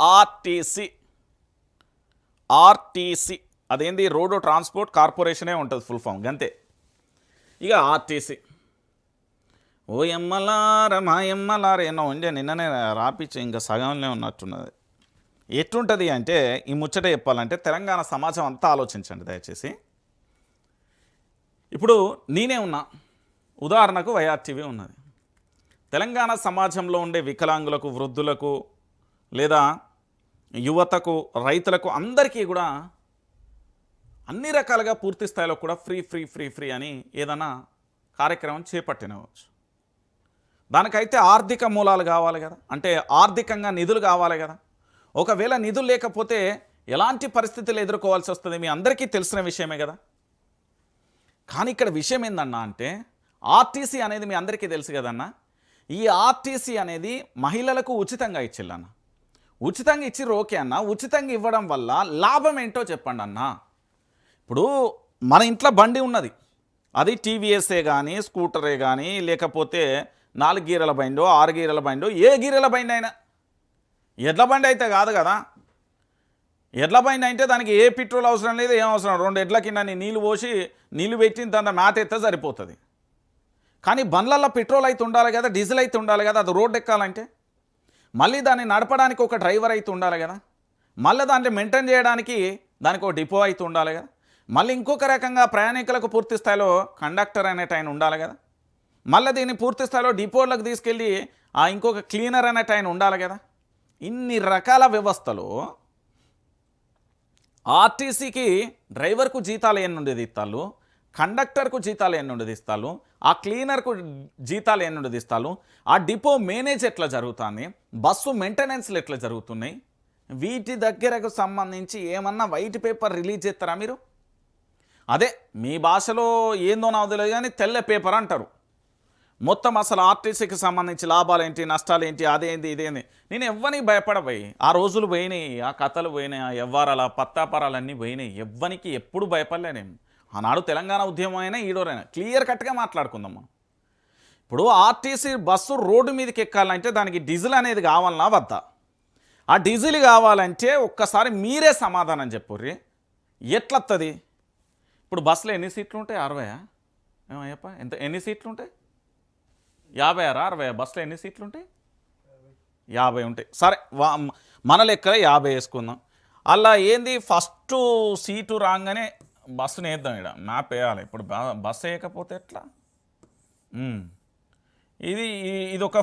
RTC. RTC. అదేంది? Road transport కార్పొరేషనే ఉంటుంది ఫుల్ ఫామ్ గంతే. ఇక ఆర్టీసీ. ఓ ఎమ్మలార మా ఎమ్మలార ఏమో ఉండే నిన్ననే రాపిచ్చి ఇంకా సగంలో ఉన్నట్టున్నది. ఎట్లుంటుంది అంటే ఈ ముచ్చట చెప్పాలంటే తెలంగాణ సమాజం అంతా ఆలోచించండి దయచేసి. ఇప్పుడు నేనే ఉన్నా. ఉదాహరణకు వైఆర్టీవీ ఉన్నది. తెలంగాణ సమాజంలో ఉండే వికలాంగులకు వృద్ధులకు లేదా యువతకు రైతులకు అందరికీ కూడా అన్ని రకాలుగా పూర్తి స్థాయిలో కూడా ఫ్రీ ఫ్రీ ఫ్రీ ఫ్రీ అని ఏదైనా కార్యక్రమం చేపట్టినవచ్చు దానికైతే ఆర్థిక మూలాలు కావాలి కదా. అంటే ఆర్థికంగా నిధులు కావాలి కదా. ఒకవేళ నిధులు లేకపోతే ఎలాంటి పరిస్థితులు ఎదుర్కోవాల్సి వస్తుంది మీ అందరికీ తెలిసిన విషయమే కదా. కానీ ఇక్కడ విషయం ఏందన్నా అంటే ఆర్టీసీ అనేది మీ అందరికీ తెలుసు కదన్నా. ఈ ఆర్టీసీ అనేది మహిళలకు ఉచితంగా ఇచ్చిల్లన్న. ఉచితంగా ఇచ్చిర్రు ఓకే అన్న. ఉచితంగా ఇవ్వడం వల్ల లాభం ఏంటో చెప్పండి అన్న. ఇప్పుడు మన ఇంట్లో బండి ఉన్నది. అది టీవీఎస్ఏ కానీ స్కూటరే కానీ లేకపోతే నాలుగు గీరల బండో ఆరు గీరల బండో ఏ గీరల బండి అయినా. ఎడ్ల బండి అయితే కాదు కదా. ఎడ్ల బండి అంటే దానికి ఏ పెట్రోల్ అవసరం లేదు ఏం అవసరం రెండు ఎడ్ల కింద నీళ్ళు పోసి నీళ్ళు పెట్టి దాంట్లో మేత ఎత్తే సరిపోతుంది. కానీ బండ్లల్లో పెట్రోల్ అయితే ఉండాలి కదా డీజిల్ అయితే ఉండాలి కదా అది రోడ్ ఎక్కాలంటే? మళ్ళీ దాన్ని నడపడానికి ఒక డ్రైవర్ అయితే ఉండాలి కదా? మళ్ళీ దాన్ని మెయింటైన్ చేయడానికి దానికి ఒక డిపో అయితే ఉండాలి కదా? మళ్ళీ ఇంకొక రకంగా ప్రయాణికులకు పూర్తి స్థాయిలో కండక్టర్ అనేట ఆయన ఉండాలి కదా? మళ్ళీ దీన్ని పూర్తి స్థాయిలో డిపోలకు తీసుకెళ్ళి ఆ ఇంకొక క్లీనర్ అనేట ఆయన ఉండాలి కదా? ఇన్ని రకాల వ్యవస్థలు ఆర్టీసీకి డ్రైవర్కు జీతాలు ఎన్ని ఉండేది కండక్టర్కు జీతాలు ఎన్నుండి ఉండేది ఇస్తాలు ఆ క్లీనర్కు జీతాలు ఎన్నుండి ఇస్తాలు ఆ డిపో మేనేజ్ ఎట్లా జరుగుతుంది బస్సు మెయింటెనెన్స్లు ఎట్లా జరుగుతున్నాయి వీటి దగ్గరకు సంబంధించి ఏమన్నా వైట్ పేపర్ రిలీజ్ చేస్తారా మీరు? అదే మీ భాషలో ఏందో నాకు తెలియదు కానీ తెల్ల పేపర్ అంటారు. మొత్తం అసలు ఆర్టీసీకి సంబంధించి లాభాలు ఏంటి నష్టాలు ఏంటి అదేంటి ఇదేంది. నేను ఎవ్వని భయపడబోయి ఆ రోజులు పోయినాయి ఆ కథలు పోయినాయి ఆ ఎవ్వారాల పత్తాపరాలన్నీ పోయినాయి. ఎవ్వనికి ఎప్పుడు భయపడలే నేను. ఆనాడు తెలంగాణ ఉద్యమం అయినా ఈడోరైనా. క్లియర్ కట్గా మాట్లాడుకుందాం మనం. ఇప్పుడు ఆర్టీసీ బస్సు రోడ్డు మీదకి ఎక్కాలంటే దానికి డీజిల్ అనేది కావాలన్నా వద్దా? ఆ డీజిల్ కావాలంటే ఒక్కసారి మీరే సమాధానం చెప్పుర్రి. ఎట్లత్తది? ఇప్పుడు బస్సులో ఎన్ని సీట్లు ఉంటాయి? అరవయా? ఏమయ్యప్ప ఎంత? ఎన్ని సీట్లు ఉంటాయి? యాభై ఆరా అరవై బస్సులో ఎన్ని సీట్లు ఉంటాయి? యాభై ఉంటాయి. సరే వా మన లెక్కల యాభై వేసుకుందాం. అలా ఏంది? ఫస్ట్ సీటు రాగానే బస్సుని వేద్దాం ఇక్కడ మ్యాప్ వేయాలి ఇప్పుడు బ- బస్సు వేయకపోతే ఎట్లా? ఇది ఇది ఒక